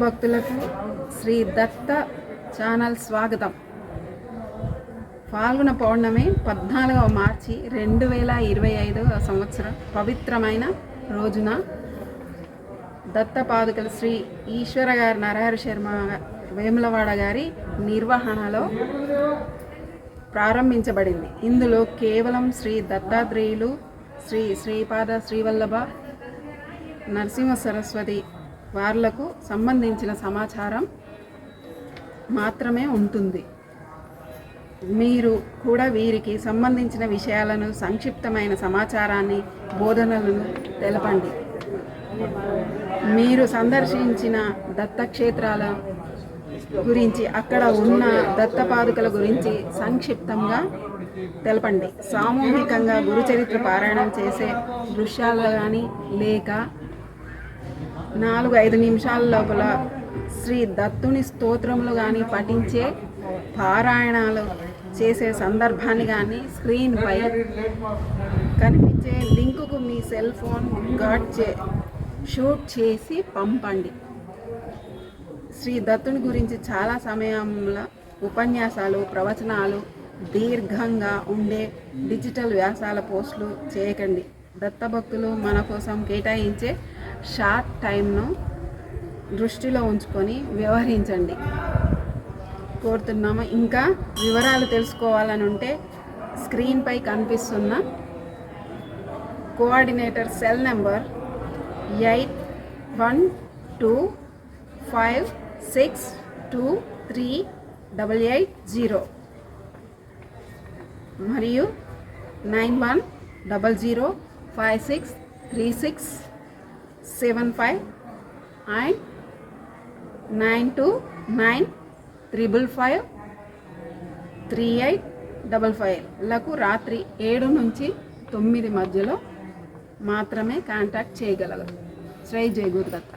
భక్తులకు శ్రీ దత్త ఛానల్ స్వాగతం. పాల్గొన పౌర్ణమి పద్నాలుగవ మార్చి రెండు వేల ఇరవై ఐదవ సంవత్సరం పవిత్రమైన రోజున దత్త పాదుకల శ్రీ ఈశ్వర గారి నరహరి శర్మ వేములవాడ గారి నిర్వహణలో ప్రారంభించబడింది. ఇందులో కేవలం శ్రీ దత్తాత్రేయులు శ్రీ శ్రీపాద శ్రీవల్లభ నరసింహ సరస్వతి వార్లకు సంబంధించిన సమాచారం మాత్రమే ఉంటుంది. మీరు కూడా వీరికి సంబంధించిన విషయాలను సంక్షిప్తమైన సమాచారాన్ని బోధనలను తెలపండి. మీరు సందర్శించిన దత్తక్షేత్రాల గురించి అక్కడ ఉన్న దత్తపాదుకల గురించి సంక్షిప్తంగా తెలపండి. సామూహికంగా గురుచరిత్ర పారాయణం చేసే దృశ్యాలు కానీ లేక నాలుగు ఐదు నిమిషాల లోపల శ్రీ దత్తుని స్తోత్రములు కానీ పఠించే పారాయణాలు చేసే సందర్భాన్ని కానీ స్క్రీన్పై కనిపించే లింకుకు మీ సెల్ ఫోన్ గాడ్ చే షూట్ చేసి పంపండి. శ్రీ దత్తుని గురించి చాలా సమయంలో ఉపన్యాసాలు ప్రవచనాలు దీర్ఘంగా ఉండే డిజిటల్ వ్యాసాల పోస్టులు చేయకండి. దత్తభక్తులు మన కోసం కేటాయించే షార్ట్ టైంను దృష్టిలో ఉంచుకొని వ్యవహరించండి. కోరుతున్నాము. ఇంకా వివరాలు తెలుసుకోవాలని ఉంటే స్క్రీన్పై కనిపిస్తున్న coordinator cell number eight one two five six two three double eight zero మరియు nine one double zero five six three six seven five and nine two nine triple five three eight double ఫైవ్లకు రాత్రి ఏడు నుంచి తొమ్మిది మధ్యలో మాత్రమే contact చేయగలరు. శ్రై జయగురుదత్త.